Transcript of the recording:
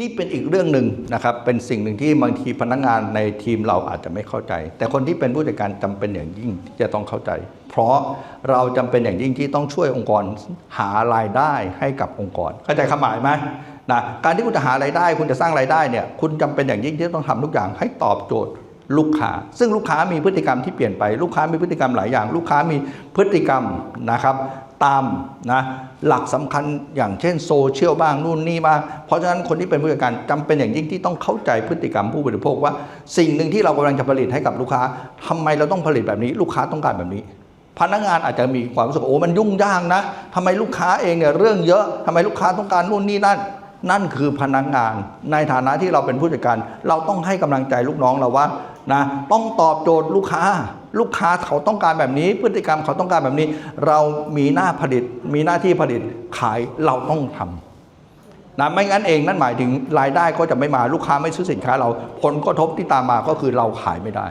นี่เป็นอีกเรื่องหนึ่งนะครับ เป็นสิ่งหนึ่งที่บางทีพนักงานในทีมเราอาจจะไม่เข้าใจ แต่คนที่เป็นผู้จัดการจำเป็นอย่างยิ่งที่จะต้องเข้าใจ เพราะเราจำเป็นอย่างยิ่งที่ต้องช่วยองค์กรหารายได้ให้กับองค์กร เข้าใจคำหมายไหมนะการที่คุณจะหารายได้ คุณจะสร้างรายได้เนี่ยคุณจำเป็นอย่างยิ่งที่ต้องทำทุกอย่างให้ตอบโจทย์ ลูกค้า ซึ่งลูกค้ามีพฤติกรรมที่เปลี่ยนไปลูกค้ามีพฤติกรรมหลายอย่าง ลูกค้ามีพฤติกรรมนะครับตามนะหลักสำคัญอย่างเช่นโซเชียลบ้างนู่นนี่บ้างเพราะฉะนั้นคนที่เป็นผู้จัดการจำเป็นอย่างยิ่งที่ต้องเข้าใจพฤติกรรมผู้บริโภคว่า สิ่งหนึ่งที่เรากำลังจะผลิตให้กับลูกค้าทำไมเราต้องผลิตแบบนี้ ลูกค้าต้องการแบบนี้พนักงานอาจจะมีความรู้สึกว่าโอ้มันยุ่งยากนะทำไมลูกค้าเองเนี่ยเรื่องเยอะทำไมลูกค้าต้องการนู่นนี่นั่น นั่นคือพนักงาน ในฐานะที่เราเป็นผู้จัดการ เราต้องให้กำลังใจลูกน้องเราว่า นะต้องตอบโจทย์ลูกค้า ลูกค้าเขาต้องการแบบนี้ พฤติกรรมเขาต้องการแบบนี้ เรามีหน้าผลิต มีหน้าที่ผลิตขายเราต้องทำนะไม่งั้นเองนั่นหมายถึงรายได้ก็จะไม่มาลูกค้าไม่ซื้อสินค้าเราผลกระทบที่ตามมาก็คือเราขายไม่ได้